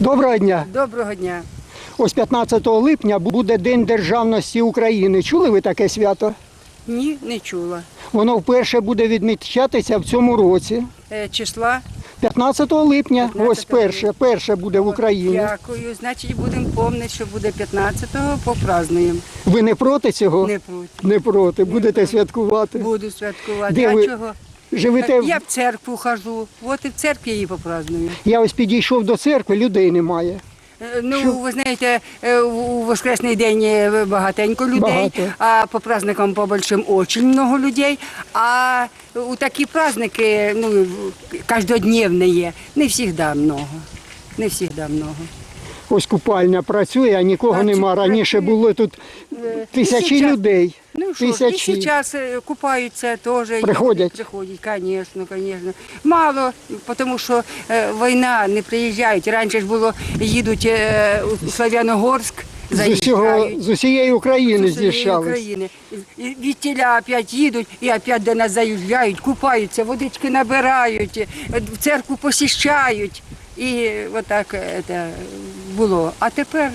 Доброго дня. Доброго дня. Ось 15 липня буде День державності України. Чули ви таке свято? Ні, не чула. Воно вперше буде відмічатися в цьому році. Е, числа. 15 липня, 15 ось перше, перше буде в Україні. Дякую. Значить, будемо пам'ятати, що буде 15-го, попразнуємо. Ви не проти цього? Не проти. Не проти. Будете святкувати. Буду святкувати. Де а ви чого? Живете. Я в церкву хожу. От і в церкві її попраздную. Я ось підійшов до церкви, людей немає. Е, Ну, Що? ви знаєте, е, у Воскресний день е, багатенько людей, Багато. а по праздникам по большим очень много людей. А у такі праздники, ну, каждодневні є, не завжди много. Не завжди много. Ось купальня працює, а нікого Бачу, нема. Раніше було тут тисячі сейчас- людей. Ну що, Тисячі. і зараз е, купаються теж. Приходять? Приходять, звісно, звісно. Мало, тому що е, війна, не приїжджають. Раніше ж було, їдуть е, у Слав'яногорськ, З, усього, з усієї України з усієї з'їжджались. України. Від тіля опять їдуть і опять до нас заїжджають, купаються, водички набирають, е, в церкву посіщають. І отак це було. А тепер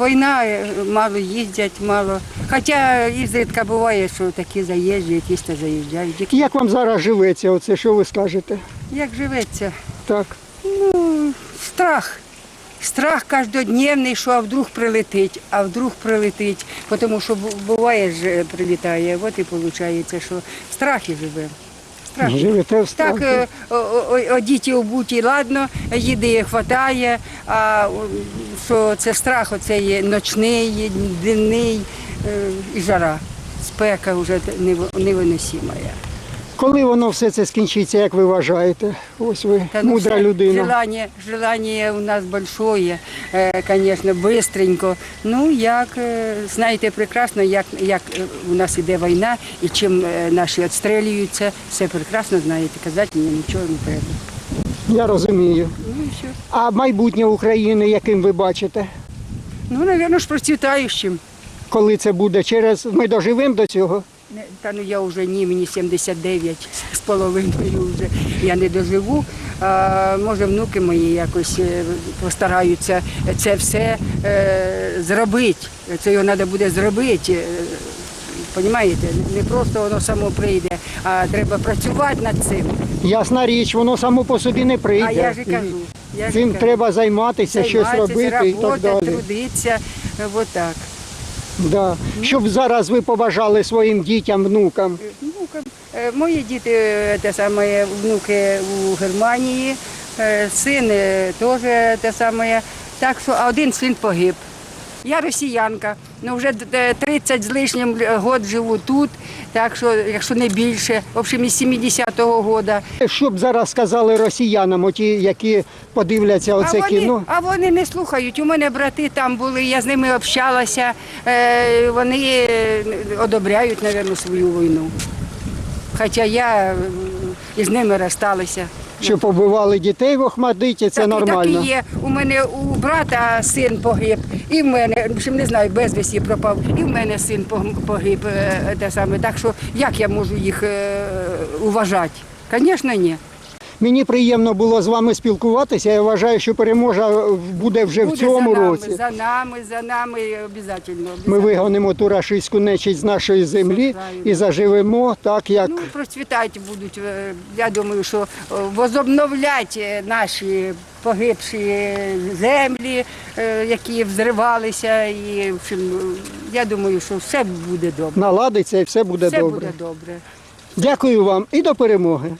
війна, е, мало їздять, мало. Хоча і зрідка буває, що такі заїжджі, якісь то заїжджають. Які- Як вам зараз живеться? Оце що ви скажете? Як живеться? Так. Ну, страх. Страх кожнодневний, що а вдруг прилетить, а вдруг прилетить. Тому що буває ж е, прилітає, от і виходить, що в страхі живемо. Страх. Живете в Так, страху. е, о- о- одіті обуті, ладно, їди хватає, а що це страх, оце є ночний, денний е, і жара. Спека вже невиносима. Коли воно все це скінчиться, як ви вважаєте? Ось ви Та ну мудра все, людина. Желание, желание у нас большое, е, конечно, бистренько. Ну, як, е, знаєте прекрасно, як, як е, у нас іде війна і чим е, наші відстрілюються, все прекрасно знаєте, казати мені нічого не треба. Я розумію. Ну, і все. А майбутнє України, яким ви бачите? Ну, напевно, ж процвітаючим. Коли це буде? Через ми доживемо до цього? Не- Та ну я вже ні, мені 79 з половиною вже я не доживу. А, може, внуки мої якось е, постараються це все е, зробити. Це його треба буде зробити. е, Понімаєте? Не просто воно само прийде, а треба працювати над цим. Ясна річ, воно само по собі не прийде. А я ж і кажу. Я ж Цим кажу. треба займатися, щось Займатися, робити і так работати, далі. трудитися. е, Отак. Да. Щоб зараз ви побажали своїм дітям, внукам. Внукам. Е, Мої діти, е, те саме, внуки у Германії, е, син е, теж те саме. Так що а один син погиб. Я росіянка, ну вже д- 30 з лишнім год живу тут, так що, якщо не більше, в общем, із 70-го года. Що б зараз сказали росіянам, оті, які подивляться А оце вони, кіно? а вони не слухають. У мене брати там були, я з ними общалася. Е, вони е, одобряють, мабуть, свою війну. Хоча я е, із ними розсталася. Що побивали дітей в Охмадиті, це так, нормально. Так і є. У мене у брата син погиб, і в мене, в не знаю, безвісті пропав, і в мене син пог- погиб. е, Те саме. Так що як я можу їх е, уважати? Звісно, ні. Мені приємно було з вами спілкуватися. Я вважаю, що переможа буде вже в цьому за нами, році. За нами, за нами, обов'язково. Ми вигонимо ту рашистську нечість з нашої землі і заживемо так, як Ну, процвітати будуть. е, Я думаю, що е, возобновлять е, наші погибші землі, які взривалися. І, в общем, я думаю, що все буде добре. наладиться і все буде все добре. буде добре. Дякую вам і до перемоги.